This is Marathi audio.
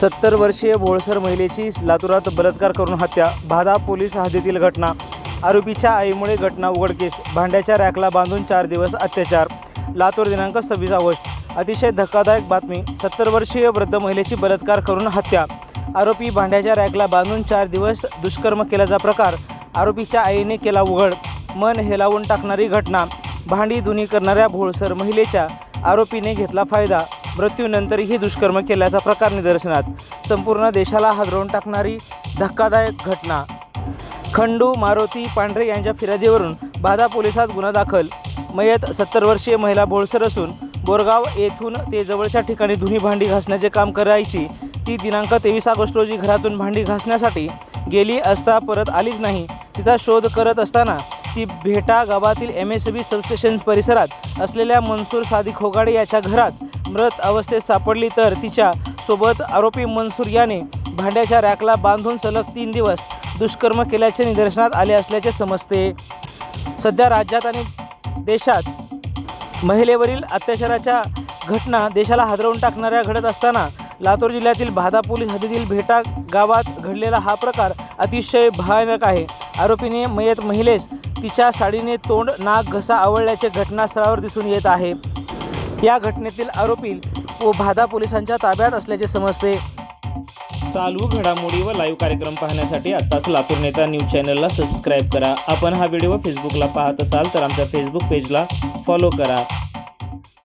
सत्तर वर्षीय भोळसर महिलेची लातूरात बलात्कार करून हत्या भादा पोलीस हद्दीतील घटना आरोपीच्या आईमुळे घटना उघडकीस भांड्याच्या रॅकला बांधून चार दिवस अत्याचार. लातूर दिनांक सव्वीस ऑगस्ट. अतिशय धक्कादायक बातमी सत्तर वर्षीय वृद्ध महिलेची बलात्कार करून हत्या. आरोपी भांड्याच्या रॅकला बांधून चार दिवस दुष्कर्म केल्याचा प्रकार आरोपीच्या आईने केला उघड. मन हेलावून टाकणारी घटना भांडी धुनी करणाऱ्या भोळसर महिलेच्या आरोपीने घेतला फायदा. मृत्यूनंतरही दुष्कर्म केल्याचा प्रकार निदर्शनात. संपूर्ण देशाला हादरवून टाकणारी धक्कादायक घटना. खंडू मारुती पांढरे यांच्या फिर्यादीवरून बाधा पोलिसात गुन्हा दाखल. मयत सत्तर वर्षीय महिला बोळसर असून बोरगाव येथून ते जवळच्या ठिकाणी धुनी भांडी घासण्याचे काम करायची. ती दिनांक तेवीस ऑगस्ट रोजी घरातून भांडी घासण्यासाठी गेली असता परत आलीच नाही. तिचा शोध करत असताना ती भेटा गावातील एम एस बी सबस्टेशन परिसरात असलेल्या मनसूर सादिक खोगाडे याच्या घरात मृत अवस्थेत सापडली तर तिच्या सोबत आरोपी मनसूर याने भांड्याच्या रॅकला बांधून सलग तीन दिवस दुष्कर्म केल्याचे निदर्शनात आले असल्याचे समजते. सध्या राज्यात आणि देशात महिलेवरील अत्याचाराच्या घटना देशाला हादरवून टाकणाऱ्या घडत असताना लातूर जिल्ह्यातील भादा पोलीस हद्दीतील भेटा गावात घडलेला हा प्रकार अतिशय भयानक आहे. आरोपीने मयत महिलेस तिच्या साडीने तोंड नाक घसा आवळल्याचे घटनास्थळावर दिसून येत आहे. या घटनेतील आरोपी व भादा पोलिसांच्या ताब्यात असल्याचे समजते. चालू घडामोडी व लाईव्ह कार्यक्रम पाहण्यासाठी आत्ताच लातूर नेता न्यूज चॅनलला सबस्क्राईब करा. आपण हा व्हिडिओ फेसबुकला पाहत असाल तर आमच्या फेसबुक पेजला फॉलो करा.